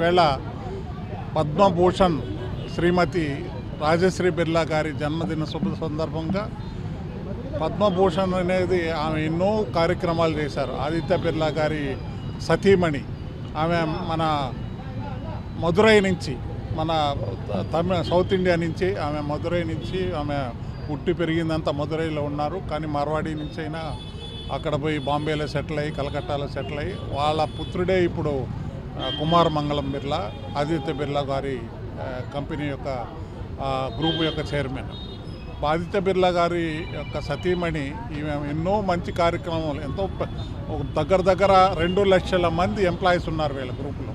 ఈవేళ పద్మభూషణ్ శ్రీమతి రాజశ్రీ బిర్లా గారి జన్మదిన శుభ సందర్భంగా పద్మభూషణ్ అనేది ఆమె ఎన్నో కార్యక్రమాలు చేశారు. ఆదిత్య బిర్లా గారి సతీమణి. ఆమె మన మధురై నుంచి మన తమిళ సౌత్ ఇండియా నుంచి ఆమె మదురై నుంచి ఆమె పుట్టి పెరిగిందంతా మదురైలో ఉన్నారు. కానీ మార్వాడి నుంచి అయినా అక్కడ పోయి బాంబేలో సెటిల్ అయ్యి కలకట్టాలో సెటిల్ అయ్యి వాళ్ళ పుత్రుడే ఇప్పుడు కుమార్ మంగళం బిర్లా ఆదిత్య బిర్లా గారి కంపెనీ యొక్క గ్రూప్ యొక్క చైర్మన్. ఆదిత్య బిర్లా గారి యొక్క సతీమణి ఈమె ఎన్నో మంచి కార్యక్రమాలు ఎంతో ఒక దగ్గర దగ్గర రెండు లక్షల మంది ఎంప్లాయీస్ ఉన్నారు వీళ్ళ గ్రూపులో.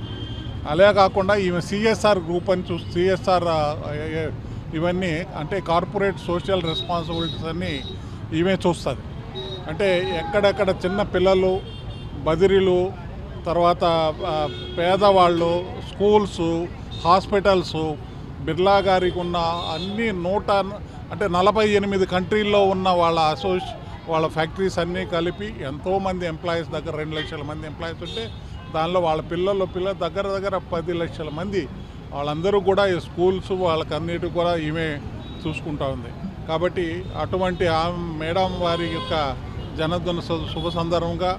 అలాగే కాకుండా ఈమె సిఎస్ఆర్ గ్రూప్ అని చూసి సిఎస్ఆర్ ఇవన్నీ అంటే కార్పొరేట్ సోషల్ రెస్పాన్సిబిలిటీస్ అన్నీ ఈమె చూస్తుంది. అంటే ఎక్కడెక్కడ చిన్న పిల్లలు బదిరీలు తర్వాత పేదవాళ్ళు స్కూల్స్ హాస్పిటల్స్ బిర్లా గారికి ఉన్న అన్ని నూట అంటే నలభై ఎనిమిది కంట్రీల్లో ఉన్న వాళ్ళ అసోసి వాళ్ళ ఫ్యాక్టరీస్ అన్నీ కలిపి ఎంతోమంది ఎంప్లాయీస్ దగ్గర రెండు లక్షల మంది ఎంప్లాయీస్ ఉంటే దానిలో వాళ్ళ పిల్లలు పిల్లల దగ్గర దగ్గర పది లక్షల మంది. వాళ్ళందరూ కూడా ఈ స్కూల్స్ వాళ్ళకన్నిటి కూడా ఈమె చూసుకుంటా ఉంది. కాబట్టి అటువంటి ఆ మేడం వారి యొక్క జనదిన శుభ సందర్భంగా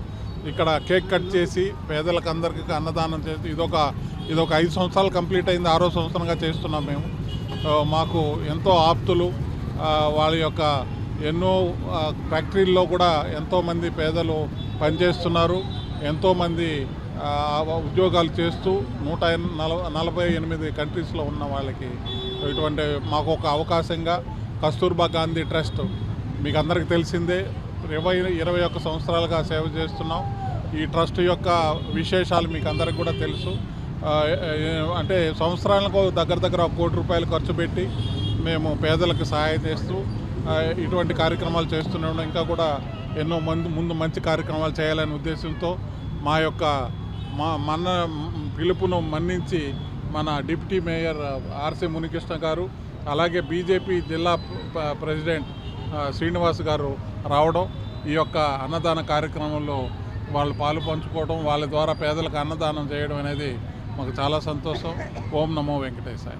ఇక్కడ కేక్ కట్ చేసి పేదలకు అందరికీ అన్నదానం చేసి ఇదొక ఇదొక ఐదు సంవత్సరాలు కంప్లీట్ అయింది ఆరో సంవత్సరంగా చేస్తున్నాం మేము. మాకు ఎంతో ఆప్తులు వాళ్ళ యొక్క ఎన్నో ఫ్యాక్టరీల్లో కూడా ఎంతోమంది పేదలు పనిచేస్తున్నారు. ఎంతోమంది ఉద్యోగాలు చేస్తూ నూట ఎన్- నలభై ఎనిమిది కంట్రీస్లో ఉన్న వాళ్ళకి ఇటువంటి మాకు ఒక అవకాశంగా కస్తూర్బా గాంధీ ట్రస్ట్ మీకు అందరికీ తెలిసిందే. ఇరవై ఇరవై ఒక్క సంవత్సరాలుగా సేవ చేస్తున్నాం. ఈ ట్రస్ట్ యొక్క విశేషాలు మీకు అందరికి కూడా తెలుసు. అంటే సంవత్సరాలకు దగ్గర దగ్గర ఒక కోటి రూపాయలు ఖర్చు పెట్టి మేము పేదలకు సహాయం చేస్తూ ఇటువంటి కార్యక్రమాలు చేస్తున్నాం. ఇంకా కూడా ఎన్నో మంది ముందు మంచి కార్యక్రమాలు చేయాలనే ఉద్దేశంతో మా యొక్క మా మన పిలుపును మన్నించి మన డిప్యూటీ మేయర్ ఆర్సీ మునికృష్ణ గారు అలాగే బీజేపీ జిల్లా ప్రెసిడెంట్ శ్రీనివాస్ గారు రావడం ఈ యొక్క అన్నదాన కార్యక్రమంలో వాళ్ళు పాలు పంచుకోవడం వాళ్ళ ద్వారా పేదలకు అన్నదానం చేయడం అనేది మాకు చాలా సంతోషం. ఓం నమో వెంకటేశాయ.